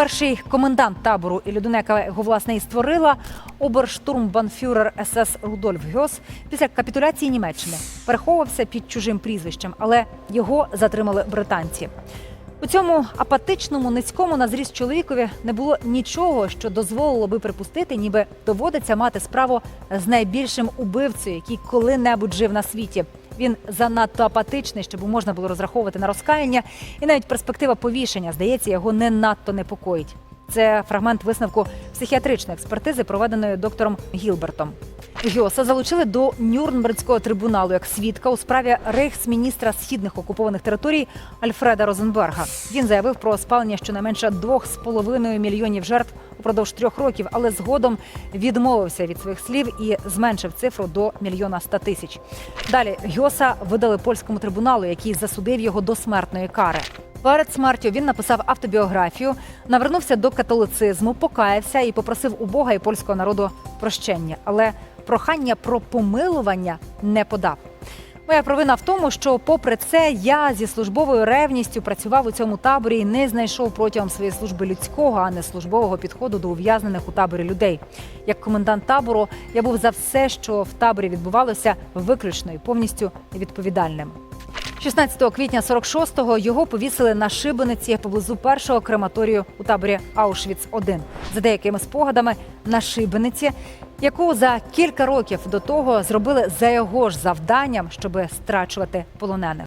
Перший комендант табору і людина, яка його власне і створила, оберштурмбанфюрер СС Рудольф Гьос після капітуляції Німеччини переховувався під чужим прізвищем, але його затримали британці. У цьому апатичному низькому на зріст чоловікові не було нічого, що дозволило би припустити, ніби доводиться мати справу з найбільшим убивцею, який коли-небудь жив на світі. Він занадто апатичний, щоб можна було розраховувати на розкаяння, і навіть перспектива повішення, здається, його не надто непокоїть. Це фрагмент висновку психіатричної експертизи, проведеної доктором Гілбертом. Гьоса залучили до Нюрнбергського трибуналу як свідка у справі рейхсміністра східних окупованих територій Альфреда Розенберга. Він заявив про спалення щонайменше 2,5 мільйонів жертв упродовж трьох років, але згодом відмовився від своїх слів і зменшив цифру до мільйона ста тисяч. Далі Гьоса видали польському трибуналу, який засудив його до смертної кари. Перед смертю він написав автобіографію, навернувся до католицизму, покаявся і попросив у Бога і польського народу прощення. Але прохання про помилування не подав. Моя провина в тому, що, попри це, я зі службовою ревністю працював у цьому таборі і не знайшов протягом своєї служби людського, а не службового підходу до ув'язнених у таборі людей. Як комендант табору, я був за все, що в таборі відбувалося, виключно і повністю відповідальним. 16 квітня 46-го його повісили на шибениці поблизу першого крематорію у таборі Аушвіц-1. За деякими спогадами на шибениці, яку за кілька років до того зробили за його ж завданням, щоб страчувати полонених.